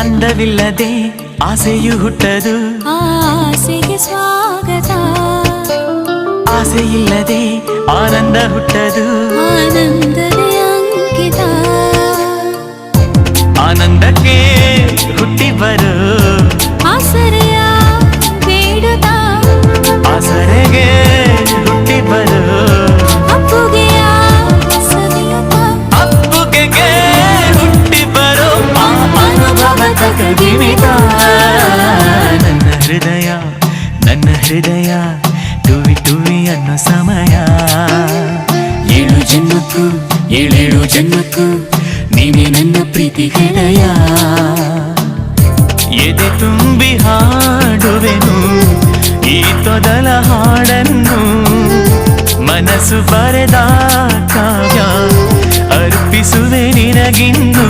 ಅಂದವಿಲ್ಲದೆ ಆಸೆಯು ಹುಟ್ಟದು ಆಸೆಗೆ ಸ್ವಾಗತ ಆಸೆ ಇಲ್ಲದೆ ಆನಂದ ಹುಟ್ಟದು ಆನಂದವೇ ಅಂಕಿತ ಆನಂದಕ್ಕೆ ನನ್ನ ಹೃದಯ, ಟುವಿ ಟುವಿ ಅನ್ನೋ ಸಮಯ. ಏಳು ಜನ್ಮಕ್ಕೂ, ಏಳೇಳು ಜನ್ಮಕ್ಕೂ ನೀನೇ ನನ್ನ ಪ್ರೀತಿ ಹೃದಯ. ಎದೆ ತುಂಬಿ ಹಾಡುವೆನು, ಈ ತೊದಲ ಹಾಡನ್ನು ಮನಸ್ಸು ಬರೆದ ಕಾವ್ಯ ಅರ್ಪಿಸುವೆ ನಿನಗಿನ್ನು